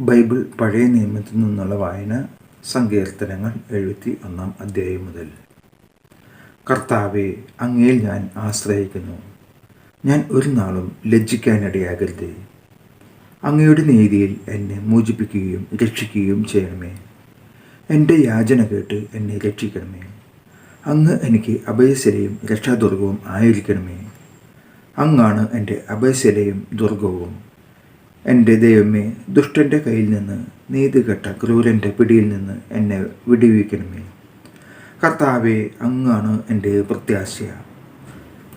Bible പഴയ നിയമത്തിൽ നിന്നുള്ള വായന സങ്കീർത്തനങ്ങൾ എഴുപത്തി ഒന്നാം അധ്യായം മുതൽ. കർത്താവെ അങ്ങയിൽ ഞാൻ ആശ്രയിക്കുന്നു. ഞാൻ ഒരു നാളും ലജ്ജിക്കാനിടയാകരുത്. അങ്ങയുടെ നീതിയിൽ എന്നെ മോചിപ്പിക്കുകയും രക്ഷിക്കുകയും ചെയ്യണമേ. എന്റെ യാചന കേട്ട് എന്നെ രക്ഷിക്കണമേ. അങ്ങ് എനിക്ക് അഭയശിലയും രക്ഷാദുർഗവും ആയിരിക്കണമേ. അങ്ങാണ് എന്റെ അഭയശിലയും ദുർഗവും. എന്റെ ദൈവമേ ദുഷ്ടന്റെ കയ്യിൽ നിന്ന് നീതികെട്ട ക്രൂരന്റെ പിടിയിൽ നിന്ന് എന്നെ വിടിവിക്കണമേ. കർത്താവെ അങ്ങാണ് എന്റെ പ്രത്യാശ.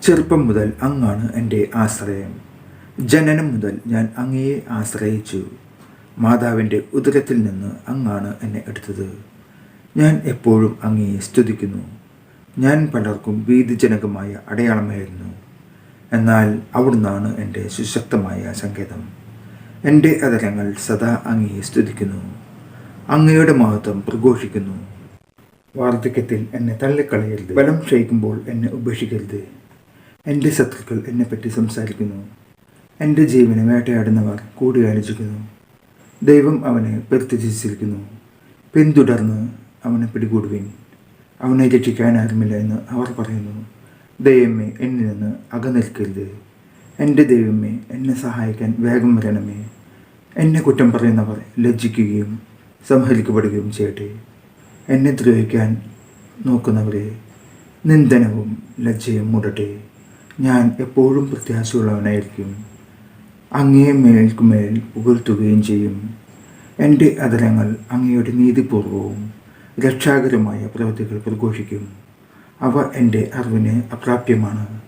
ചെറുപ്പം മുതൽ അങ്ങാണ് എന്റെ ആശ്രയം. ജനനം മുതൽ ഞാൻ അങ്ങയെ ആശ്രയിച്ചു. മാതാവിന്റെ ഉദരത്തിൽ നിന്ന് അങ്ങാണ് എന്നെ എടുത്തത്. ഞാൻ എപ്പോഴും അങ്ങയെ സ്തുതിക്കുന്നു. ഞാൻ പലർക്കും ഭീതിജനകമായ അടയാളമായിരുന്നു. എന്നാൽ അവിടുന്നാണ് എന്റെ സുശക്തമായ സങ്കേതം. എന്റെ അതരങ്ങൾ സദാ അങ്ങയെ സ്തുതിക്കുന്നു. അങ്ങയുടെ മഹത്വം പ്രഘോഷിക്കുന്നു. വാർദ്ധക്യത്തിൽ എന്നെ തള്ളിക്കളയരുത്. ബലം ക്ഷയിക്കുമ്പോൾ എന്നെ ഉപേക്ഷിക്കരുത്. എന്റെ ശത്രുക്കൾ എന്നെപ്പറ്റി സംസാരിക്കുന്നു. എന്റെ ജീവനെ വേട്ടയാടുന്നവർ കൂടിയാലോചിക്കുന്നു ദൈവം അവനെ പ്രത്യജിച്ചിരിക്കുന്നു പിന്തുടർന്ന് അവനെ പിടികൂടുവിൻ. അവനെ രക്ഷിക്കാൻ ആരുമില്ല എന്ന് അവർ പറയുന്നു. ദൈവമേ എന്നിൽ നിന്ന് അകനിൽക്കരുത് എന്റെ ദൈവമേ എന്നെ സഹായിക്കാൻ വേഗം വരണമേ. എന്നെ കുറ്റം പറയുന്നവർ ലജ്ജിക്കുകയും സംഹരിക്കപ്പെടുകയും ചെയ്യട്ടെ. എന്നെ ദ്രോഹിക്കാൻ നോക്കുന്നവരെ നിന്ദനവും ലജ്ജയും മുടട്ടെ. ഞാൻ എപ്പോഴും പ്രത്യാശയുള്ളവനായിരിക്കും. അങ്ങേ മേൽക്കുമേൽ പുകഴ്ത്തുകയും ചെയ്യും. എന്റെ അതരങ്ങൾ അങ്ങയുടെ നീതിപൂർവവും രക്ഷാകരമായ പ്രവൃത്തികൾ പ്രഘോഷിക്കും. അവ എന്റെ അറിവിന് അപ്രാപ്യമാണ്.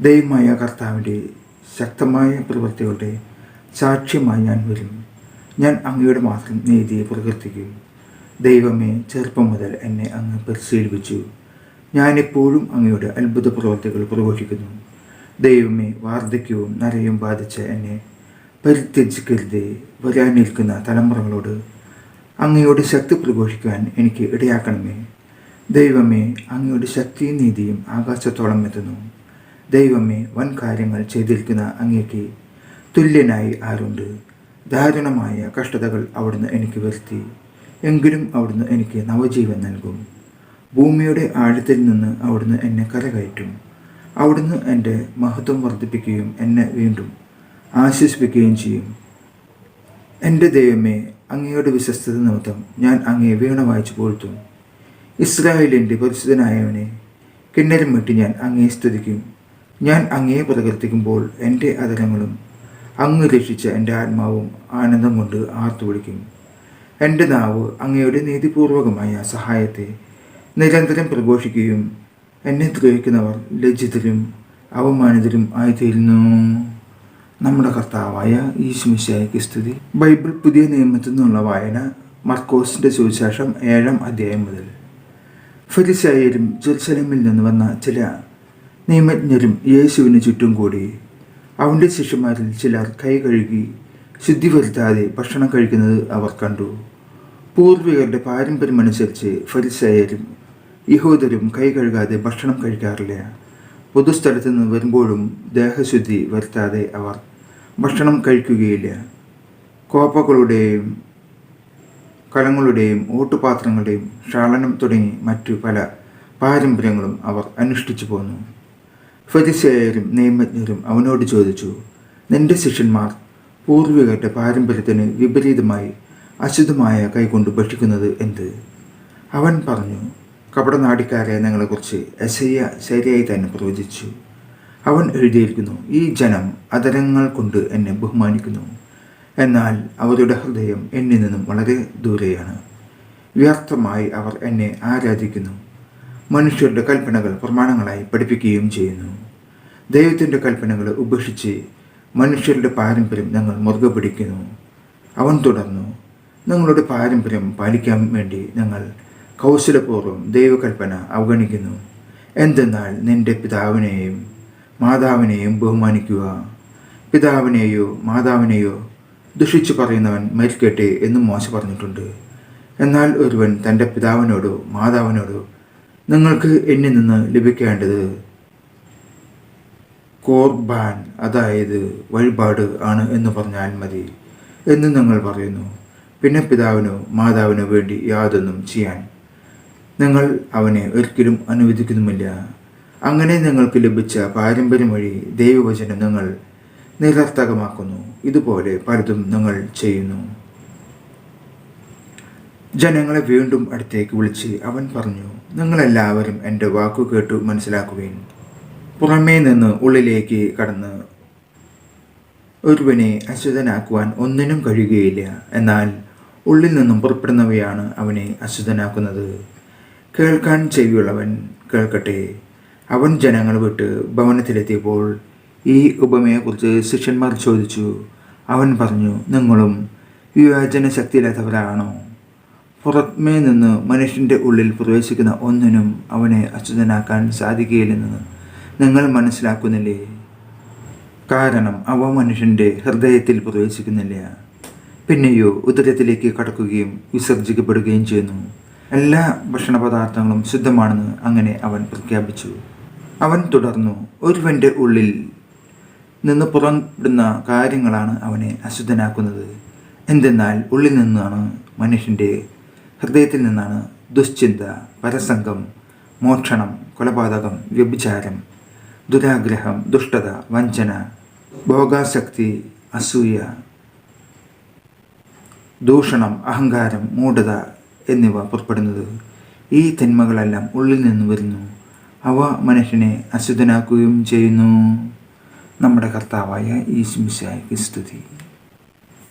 ദൈവമായ കർത്താവിന്റെ ശക്തമായ പ്രവൃത്തികളുടെ സാക്ഷ്യമായി ഞാൻ വരും ഞാൻ അങ്ങയുടെ മാത്രം നീതിയെ പ്രകീർത്തിക്കും ദൈവമേ ചെറുപ്പം മുതൽ എന്നെ അങ്ങ് പരിശീലിപ്പിച്ചു. ഞാനെപ്പോഴും അങ്ങയുടെ അത്ഭുത പ്രവർത്തികൾ പ്രഘോഷിക്കുന്നു. ദൈവമേ വാർദ്ധക്യവും നരയും ബാധിച്ച എന്നെ പരിത്യജിക്കരുതേ. വരാനിരിക്കുന്ന തലമുറകളോട് അങ്ങയുടെ ശക്തി പ്രഘോഷിക്കാൻ എനിക്ക് ഇടയാക്കണമേ. ദൈവമേ അങ്ങയുടെ ശക്തിയും നീതിയും ആകാശത്തോളം എത്തുന്നു. ദൈവമേ വൻ കാര്യങ്ങൾ ചെയ്തിരിക്കുന്ന അങ്ങേക്ക് തുല്യനായി ആരുണ്ട്? ദാരുണമായ കഷ്ടതകൾ അവിടുന്ന് എനിക്ക് വരുത്തി. എങ്കിലും അവിടുന്ന് എനിക്ക് നവജീവൻ നൽകും. ഭൂമിയുടെ ആഴത്തിൽ നിന്ന് അവിടുന്ന് എന്നെ കരകയറ്റും. അവിടുന്ന് എന്റെ മഹത്വം വർദ്ധിപ്പിക്കുകയും എന്നെ വീണ്ടും ആശ്വസിപ്പിക്കുകയും ചെയ്യും. എന്റെ ദൈവമേ അങ്ങയുടെ വിശ്വസ്തത നിമിത്തം ഞാൻ അങ്ങയെ വീണ വായിച്ചു പോഴ്ത്തും ഇസ്രായേലിന്റെ പരിശുദ്ധനായവനെ കിണ്ണരം വിട്ട് ഞാൻ അങ്ങയെ സ്തുതിക്കും. ഞാൻ അങ്ങയെ പ്രകീർത്തിക്കുമ്പോൾ എന്റെ അതരങ്ങളും അങ്ങ് രക്ഷിച്ച എന്റെ ആത്മാവും ആനന്ദം കൊണ്ട് ആർത്തു വിളിക്കും. എന്റെ നാവ് അങ്ങയുടെ നീതിപൂർവകമായ സഹായത്തെ നിരന്തരം പ്രഘോഷിക്കുകയും എന്നെ ദ്രോഹിക്കുന്നവർ ലജ്ജിതരും അവമാനിതരും ആയിത്തീരുന്നു. നമ്മുടെ കർത്താവായ ഈശ്മിശായ്ക്ക് സ്തുതി. ബൈബിൾ പുതിയ നിയമത്തിൽ നിന്നുള്ള വായന മർക്കോസിന്റെ സുവിശേഷം ഏഴാം അധ്യായം മുതൽ. ഫരിസായരും ജെറുസലമിൽ നിന്ന് വന്ന ചില നിയമജ്ഞരും യേശുവിന് ചുറ്റും കൂടി അവന്റെ ശിഷ്യന്മാരിൽ ചിലർ കൈ കഴുകി ശുദ്ധി വരുത്താതെ ഭക്ഷണം കഴിക്കുന്നത് അവർ കണ്ടു. പൂർവികരുടെ പാരമ്പര്യമനുസരിച്ച് ഫരിസയരും യഹോദരും കൈ കഴുകാതെ ഭക്ഷണം കഴിക്കാറില്ല. പൊതുസ്ഥലത്ത് നിന്ന് വരുമ്പോഴും ദേഹശുദ്ധി വരുത്താതെ അവർ ഭക്ഷണം കഴിക്കുകയില്ല. കോപ്പകളുടെയും കലങ്ങളുടെയും ഓട്ടുപാത്രങ്ങളുടെയും ഷാളനം തുടങ്ങി മറ്റു പല പാരമ്പര്യങ്ങളും അവർ അനുഷ്ഠിച്ചു പോന്നു. ഫരിസേയരും നിയമജ്ഞരും അവനോട് ചോദിച്ചു നിന്റെ ശിഷ്യന്മാർ പൂർവികരുടെ പാരമ്പര്യത്തിന് വിപരീതമായി അശുദ്ധമായ കൈകൊണ്ട് ഭക്ഷിക്കുന്നത് എന്ത്? അവൻ പറഞ്ഞു കപടനാടിക്കാരെ നിങ്ങളെക്കുറിച്ച് എസയ്യ ശരിയായി തന്നെ പ്രവചിച്ചു. അവൻ എഴുതിയിരിക്കുന്നു ഈ ജനം അതരങ്ങൾ കൊണ്ട് എന്നെ ബഹുമാനിക്കുന്നു. എന്നാൽ അവരുടെ ഹൃദയം എന്നിൽ നിന്നും വളരെ ദൂരെയാണ്. വ്യർത്ഥമായി അവർ എന്നെ ആരാധിക്കുന്നു. മനുഷ്യരുടെ കൽപ്പനകൾ പ്രമാണങ്ങളായി പഠിപ്പിക്കുകയും ചെയ്യുന്നു. ദൈവത്തിന്റെ കൽപ്പനകൾ ഉപേക്ഷിച്ച് മനുഷ്യരുടെ പാരമ്പര്യം ഞങ്ങൾ മുറുകെ പിടിക്കുന്നു. അവൻ തുടർന്നു നിങ്ങളുടെ പാരമ്പര്യം പാലിക്കാൻ വേണ്ടി ഞങ്ങൾ കൗശലപൂർവം ദൈവകൽപ്പന അവഗണിക്കുന്നു. എന്തെന്നാൽ നിന്റെ പിതാവിനെയും മാതാവിനെയും ബഹുമാനിക്കുക. പിതാവിനെയോ മാതാവിനെയോ ദുഷിച്ചു പറയുന്നവൻ മരിക്കട്ടെ എന്നും മോശ പറഞ്ഞിട്ടുണ്ട്. എന്നാൽ ഒരുവൻ തന്റെ പിതാവിനോടോ മാതാവിനോടോ നിങ്ങൾക്ക് എന്നിൽ നിന്ന് ലഭിക്കേണ്ടത് കോർബാൻ അതായത് വഴിപാട് ആണ് എന്ന് പറഞ്ഞാൽ മതി എന്ന് നിങ്ങൾ പറയുന്നു. പിന്നെ പിതാവിനോ മാതാവിനോ വേണ്ടി യാതൊന്നും ചെയ്യാൻ നിങ്ങൾ അവനെ ഒരിക്കലും അനുവദിക്കുന്നുമില്ല. അങ്ങനെ നിങ്ങൾക്ക് ലഭിച്ച പാരമ്പര്യം വഴി ദൈവവചനം നിങ്ങൾ നിരർത്ഥകമാക്കുന്നു. ഇതുപോലെ പലതും നിങ്ങൾ ചെയ്യുന്നു. ജനങ്ങളെ വീണ്ടും അടുത്തേക്ക് വിളിച്ച് അവൻ പറഞ്ഞു നിങ്ങളെല്ലാവരും എന്റെ വാക്കു കേട്ടു മനസ്സിലാക്കുകയും പുറമേ നിന്ന് ഉള്ളിലേക്ക് കടന്ന് ഒരുവനെ അശുദ്ധനാക്കുവാൻ ഒന്നിനും കഴിയുകയില്ല. എന്നാൽ ഉള്ളിൽ നിന്നും പുറപ്പെടുന്നവയാണ് അവനെ അശുദ്ധനാക്കുന്നത്. കേൾക്കാൻ ചെവിയുള്ളവൻ കേൾക്കട്ടെ. അവൻ ജനങ്ങൾ വിട്ട് ഭവനത്തിലെത്തിയപ്പോൾ ഈ ഉപമയെക്കുറിച്ച് ശിഷ്യന്മാർ ചോദിച്ചു. അവൻ പറഞ്ഞു നിങ്ങളും വിവേചന ശക്തിയില്ലാത്തവരാണോ പുറമേ നിന്ന് മനുഷ്യന്റെ ഉള്ളിൽ പ്രവേശിക്കുന്ന ഒന്നിനും അവനെ അച്യുതനാക്കാൻ സാധിക്കുകയില്ലെന്ന് നിങ്ങൾ മനസ്സിലാക്കുന്നില്ലേ? കാരണം അവ മനുഷ്യന്റെ ഹൃദയത്തിൽ പ്രവേശിക്കുന്നില്ല. പിന്നെയോ ഉദരത്തിലേക്ക് കടക്കുകയും വിസർജിക്കപ്പെടുകയും ചെയ്യുന്നു. എല്ലാ ഭക്ഷണ പദാർത്ഥങ്ങളും ശുദ്ധമാണെന്ന് അങ്ങനെ അവൻ പ്രഖ്യാപിച്ചു. അവൻ തുടർന്നു ഒരുവന്റെ ഉള്ളിൽ നിന്ന് പുറപ്പെടുന്ന കാര്യങ്ങളാണ് അവനെ അശുദ്ധനാക്കുന്നത് എന്തെന്നാൽ ഉള്ളിൽ നിന്നാണ് മനുഷ്യന്റെ ഹൃദയത്തിൽ നിന്നാണ് ദുശ്ചിന്ത പരസംഗം മോക്ഷണം കൊലപാതകം വ്യഭിചാരം ദുരാഗ്രഹം ദുഷ്ടത വഞ്ചന ഭോഗാസക്തി അസൂയ ദൂഷണം അഹങ്കാരം മൂഢത എന്നിവ പുറപ്പെടുന്നത് ഈ തിന്മകളെല്ലാം ഉള്ളിൽ നിന്ന് വരുന്നു. അവ മനുഷ്യനെ അശുദ്ധനാക്കുകയും ചെയ്യുന്നു. നമ്മുടെ കർത്താവായ ഈ സ്തുതി.